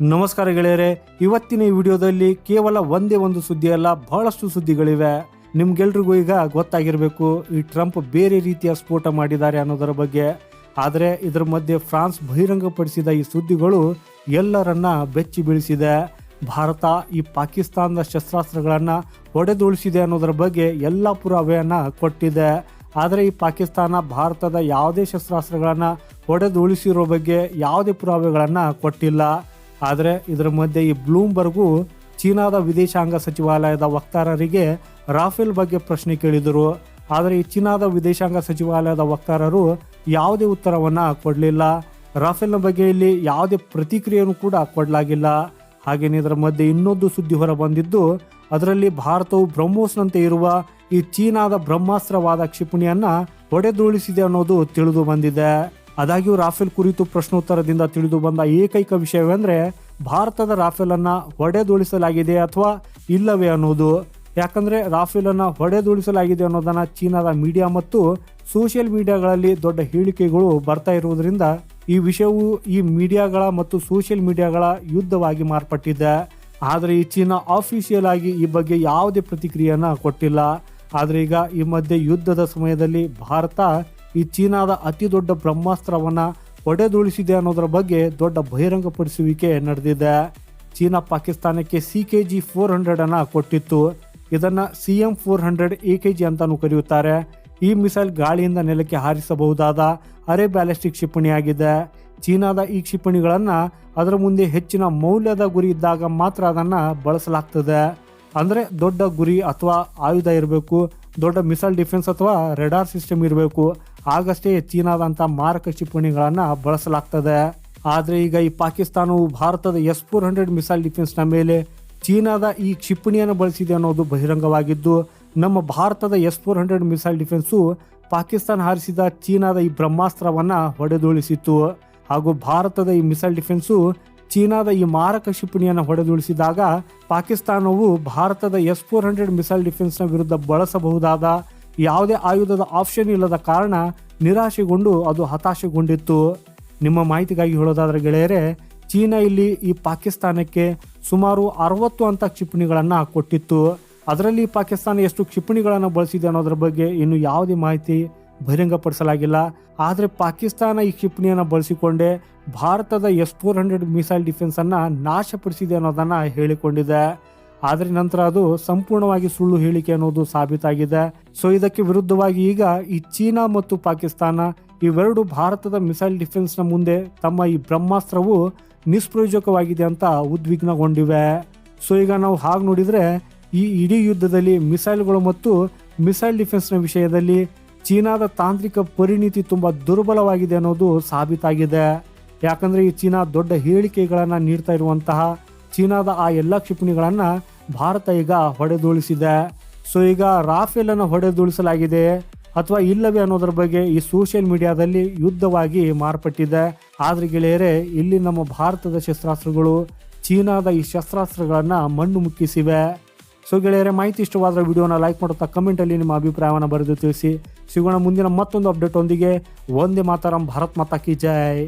ನಮಸ್ಕಾರ ಗೆಳೆಯರೆ, ಇವತ್ತಿನ ಈ ವಿಡಿಯೋದಲ್ಲಿ ಕೇವಲ ಒಂದೇ ಒಂದು ಸುದ್ದಿ ಅಲ್ಲ, ಬಹಳಷ್ಟು ಸುದ್ದಿಗಳಿವೆ. ನಿಮ್ಗೆಲ್ರಿಗೂ ಈಗ ಗೊತ್ತಾಗಿರಬೇಕು, ಈ ಟ್ರಂಪ್ ಬೇರೆ ರೀತಿಯ ಸ್ಫೋಟ ಮಾಡಿದ್ದಾರೆ ಅನ್ನೋದರ ಬಗ್ಗೆ. ಆದರೆ ಇದರ ಮಧ್ಯೆ ಫ್ರಾನ್ಸ್ ಬಹಿರಂಗಪಡಿಸಿದ ಈ ಸುದ್ದಿಗಳು ಎಲ್ಲರನ್ನ ಬೆಚ್ಚಿ ಬೀಳಿಸಿದೆ. ಭಾರತ ಈ ಪಾಕಿಸ್ತಾನದ ಶಸ್ತ್ರಾಸ್ತ್ರಗಳನ್ನ ಹೊಡೆದುಳಿಸಿದೆ ಅನ್ನೋದರ ಬಗ್ಗೆ ಎಲ್ಲ ಪುರಾವೆಯನ್ನು ಕೊಟ್ಟಿದೆ. ಆದರೆ ಈ ಪಾಕಿಸ್ತಾನ ಭಾರತದ ಯಾವುದೇ ಶಸ್ತ್ರಾಸ್ತ್ರಗಳನ್ನ ಹೊಡೆದು ಉಳಿಸಿರೋ ಬಗ್ಗೆ ಯಾವುದೇ ಪುರಾವೆಗಳನ್ನು ಕೊಟ್ಟಿಲ್ಲ. ಆದರೆ ಇದರ ಮಧ್ಯೆ ಈ ಬ್ಲೂಮ್ಬರ್ಗು ಚೀನಾದ ವಿದೇಶಾಂಗ ಸಚಿವಾಲಯದ ವಕ್ತಾರರಿಗೆ ರಾಫೇಲ್ ಬಗ್ಗೆ ಪ್ರಶ್ನೆ ಕೇಳಿದರು. ಆದರೆ ಈ ಚೀನಾದ ವಿದೇಶಾಂಗ ಸಚಿವಾಲಯದ ವಕ್ತಾರರು ಯಾವುದೇ ಉತ್ತರವನ್ನು ಕೊಡಲಿಲ್ಲ. ರಾಫೇಲ್ನ ಬಗ್ಗೆ ಇಲ್ಲಿ ಯಾವುದೇ ಪ್ರತಿಕ್ರಿಯೆಯನ್ನು ಕೂಡ ಕೊಡಲಾಗಿಲ್ಲ. ಹಾಗೇನೇ ಇದರ ಮಧ್ಯೆ ಇನ್ನೊಂದು ಸುದ್ದಿ ಹೊರ ಬಂದಿದ್ದು ಅದರಲ್ಲಿ ಭಾರತವು ಬ್ರಹ್ಮೋಸ್ನಂತೆ ಇರುವ ಈ ಚೀನಾದ ಬ್ರಹ್ಮಾಸ್ತ್ರವಾದ ಕ್ಷಿಪಣಿಯನ್ನ ಹೊಡೆದುರುಳಿಸಿದೆ ಅನ್ನೋದು ತಿಳಿದು ಬಂದಿದೆ. ಆದಾಗ್ಯೂ ರಾಫೆಲ್ ಕುರಿತು ಪ್ರಶ್ನೋತ್ತರದಿಂದ ತಿಳಿದು ಬಂದ ಏಕೈಕ ವಿಷಯವೆಂದರೆ ಭಾರತದ ರಾಫೇಲನ್ನು ಅನ್ನ ಹೊಡೆದುಳಿಸಲಾಗಿದೆ ಅಥವಾ ಇಲ್ಲವೇ ಅನ್ನೋದು. ಯಾಕಂದ್ರೆ ರಾಫೇಲನ್ನು ಅನ್ನ ಹೊಡೆದುಳಿಸಲಾಗಿದೆ ಅನ್ನೋದನ್ನು ಚೀನಾದ ಮೀಡಿಯಾ ಮತ್ತು ಸೋಷಿಯಲ್ ಮೀಡಿಯಾಗಳಲ್ಲಿ ದೊಡ್ಡ ಹೇಳಿಕೆಗಳು ಬರ್ತಾ ಇರುವುದರಿಂದ ಈ ವಿಷಯವು ಈ ಮೀಡಿಯಾಗಳ ಮತ್ತು ಸೋಷಿಯಲ್ ಮೀಡಿಯಾಗಳ ಯುದ್ಧವಾಗಿ ಮಾರ್ಪಟ್ಟಿದೆ. ಆದರೆ ಈ ಚೀನಾ ಆಫಿಷಿಯಲ್ ಆಗಿ ಈ ಬಗ್ಗೆ ಯಾವುದೇ ಪ್ರತಿಕ್ರಿಯೆಯನ್ನು ಕೊಟ್ಟಿಲ್ಲ. ಆದರೆ ಈಗ ಈ ಮಧ್ಯೆ ಯುದ್ಧದ ಸಮಯದಲ್ಲಿ ಭಾರತ ಈ ಚೀನಾದ ಅತಿ ದೊಡ್ಡ ಬ್ರಹ್ಮಾಸ್ತ್ರವನ್ನ ಹೊಡೆದುಳಿಸಿದೆ ಅನ್ನೋದರ ಬಗ್ಗೆ ದೊಡ್ಡ ಬಹಿರಂಗಪಡಿಸುವಿಕೆ ನಡೆದಿದೆ. ಚೀನಾ ಪಾಕಿಸ್ತಾನಕ್ಕೆ ಸಿ ಕೆ ಜಿ ಫೋರ್ ಹಂಡ್ರೆಡನ್ನು ಕೊಟ್ಟಿತ್ತು. ಇದನ್ನು C M four hundred A K G ಅಂತಲೂ ಕರೆಯುತ್ತಾರೆ. ಈ ಮಿಸೈಲ್ ಗಾಳಿಯಿಂದ ನೆಲಕ್ಕೆ ಹಾರಿಸಬಹುದಾದ ಅರೆ ಬ್ಯಾಲಿಸ್ಟಿಕ್ ಕ್ಷಿಪಣಿಯಾಗಿದೆ. ಚೀನಾದ ಈ ಕ್ಷಿಪಣಿಗಳನ್ನ ಅದರ ಮುಂದೆ ಹೆಚ್ಚಿನ ಮೌಲ್ಯದ ಗುರಿ ಇದ್ದಾಗ ಮಾತ್ರ ಅದನ್ನ ಬಳಸಲಾಗ್ತದೆ. ಅಂದ್ರೆ ದೊಡ್ಡ ಗುರಿ ಅಥವಾ ಆಯುಧ ಇರಬೇಕು, ದೊಡ್ಡ ಮಿಸೈಲ್ ಡಿಫೆನ್ಸ್ ಅಥವಾ ರೆಡಾರ್ ಸಿಸ್ಟಮ್ ಇರಬೇಕು. ಆಗಷ್ಟೇ ಚೀನಾದಂತ ಮಾರಕ ಕ್ಷಿಪಣಿಗಳನ್ನ ಬಳಸಲಾಗ್ತದೆ. ಆದರೆ ಈಗ ಈ ಪಾಕಿಸ್ತಾನವು ಭಾರತದ ಎಸ್ ಫೋರ್ ಹಂಡ್ರೆಡ್ ಮಿಸೈಲ್ ಡಿಫೆನ್ಸ್ನ ಮೇಲೆ ಚೀನಾದ ಈ ಕ್ಷಿಪಣಿಯನ್ನು ಬಳಸಿದೆ ಅನ್ನೋದು ಬಹಿರಂಗವಾಗಿದ್ದು, ನಮ್ಮ ಭಾರತದ S four hundred missile defence Pakistan ಹಾರಿಸಿದ ಚೀನಾದ ಈ ಬ್ರಹ್ಮಾಸ್ತ್ರವನ್ನ ಹೊಡೆದುಳಿಸಿತ್ತು ಹಾಗೂ ಭಾರತದ ಈ ಮಿಸೈಲ್ ಡಿಫೆನ್ಸು ಚೀನಾದ ಈ ಮಾರಕ ಕ್ಷಿಪಣಿಯನ್ನು ಹೊಡೆದುಳಿಸಿದಾಗ ಪಾಕಿಸ್ತಾನವು ಭಾರತದ ಎಸ್ ಫೋರ್ ಹಂಡ್ರೆಡ್ ಮಿಸೈಲ್ ಡಿಫೆನ್ಸ್ನ ವಿರುದ್ಧ ಬಳಸಬಹುದಾದ ಯಾವುದೇ ಆಯುಧದ ಆಪ್ಷನ್ ಇಲ್ಲದ ಕಾರಣ ನಿರಾಶೆಗೊಂಡು ಅದು ಹತಾಶೆಗೊಂಡಿತ್ತು. ನಿಮ್ಮ ಮಾಹಿತಿಗಾಗಿ ಹೇಳೋದಾದ್ರೆ ಗೆಳೆಯರೇ, ಚೀನಾ ಇಲ್ಲಿ ಈ ಪಾಕಿಸ್ತಾನಕ್ಕೆ ಸುಮಾರು ಅರವತ್ತು ಅಂತ ಕ್ಷಿಪಣಿಗಳನ್ನು ಕೊಟ್ಟಿತ್ತು. ಅದರಲ್ಲಿ ಪಾಕಿಸ್ತಾನ ಎಷ್ಟು ಕ್ಷಿಪಣಿಗಳನ್ನು ಬಳಸಿದೆ ಅನ್ನೋದ್ರ ಬಗ್ಗೆ ಇನ್ನು ಯಾವುದೇ ಮಾಹಿತಿ ಬಹಿರಂಗಪಡಿಸಲಾಗಿಲ್ಲ. ಆದರೆ ಪಾಕಿಸ್ತಾನ ಈ ಕ್ಷಿಪಣಿಯನ್ನು ಬಳಸಿಕೊಂಡೇ ಭಾರತದ S four hundred missile defence ಅನ್ನ ನಾಶಪಡಿಸಿದೆ ಅನ್ನೋದನ್ನ ಹೇಳಿಕೊಂಡಿದೆ. ಆದರೆ ನಂತರ ಅದು ಸಂಪೂರ್ಣವಾಗಿ ಸುಳ್ಳು ಹೇಳಿಕೆ ಅನ್ನೋದು ಸಾಬೀತಾಗಿದೆ. ಸೊ ಇದಕ್ಕೆ ವಿರುದ್ಧವಾಗಿ ಈಗ ಈ ಚೀನಾ ಮತ್ತು ಪಾಕಿಸ್ತಾನ ಇವೆರಡು ಭಾರತದ ಮಿಸೈಲ್ ಡಿಫೆನ್ಸ್ನ ಮುಂದೆ ತಮ್ಮ ಈ ಬ್ರಹ್ಮಾಸ್ತ್ರವು ನಿಷ್ಪ್ರಯೋಜಕವಾಗಿದೆ ಅಂತ ಉದ್ವಿಗ್ನಗೊಂಡಿವೆ. ಸೊ ಈಗ ನಾವು ಹಾಗೆ ನೋಡಿದರೆ ಈ ಇಡೀ ಯುದ್ಧದಲ್ಲಿ ಮಿಸೈಲ್ಗಳು ಮತ್ತು ಮಿಸೈಲ್ ಡಿಫೆನ್ಸ್ನ ವಿಷಯದಲ್ಲಿ ಚೀನಾದ ತಾಂತ್ರಿಕ ಪರಿಣಿತಿ ತುಂಬಾ ದುರ್ಬಲವಾಗಿದೆ ಅನ್ನೋದು ಸಾಬೀತಾಗಿದೆ. ಯಾಕಂದ್ರೆ ಈ ಚೀನಾ ದೊಡ್ಡ ಹೇಳಿಕೆಗಳನ್ನು ನೀಡ್ತಾ ಇರುವಂತಹ ಚೀನಾದ ಆ ಎಲ್ಲ ಕ್ಷಿಪಣಿಗಳನ್ನ ಭಾರತ ಈಗ ಹೊಡೆದುಳಿಸಿದೆ ಸೊ ಈಗ ರಾಫೇಲ್ ಅನ್ನು ಹೊಡೆದುಳಿಸಲಾಗಿದೆ ಅಥವಾ ಇಲ್ಲವೇ ಅನ್ನೋದ್ರ ಬಗ್ಗೆ ಈ ಸೋಷಿಯಲ್ ಮೀಡಿಯಾದಲ್ಲಿ ಯುದ್ಧವಾಗಿ ಮಾರ್ಪಟ್ಟಿದೆ. ಆದ್ರೆ ಗೆಳೆಯರೆ, ಇಲ್ಲಿ ನಮ್ಮ ಭಾರತದ ಶಸ್ತ್ರಾಸ್ತ್ರಗಳು ಚೀನಾದ ಈ ಶಸ್ತ್ರಾಸ್ತ್ರಗಳನ್ನು ಮಣ್ಣು ಮುಕ್ಕಿಸಿವೆ. ಸೊ ಗೆಳೆಯರೆ, ಮಾಹಿತಿ ಇಷ್ಟವಾದ್ರೆ ವಿಡಿಯೋನ ಲೈಕ್ ಮಾಡುತ್ತಾ ಕಮೆಂಟಲ್ಲಿ ನಿಮ್ಮ ಅಭಿಪ್ರಾಯವನ್ನು ಬರೆದು ತಿಳಿಸಿ. ಸಿಗೋಣ ಮುಂದಿನ ಮತ್ತೊಂದು ಅಪ್ಡೇಟ್ ಒಂದಿಗೆ ಒಂದೇ ಮಾತಾರಂ, ಭಾರತ್ ಮಾತಾ ಕಿ ಜೈ.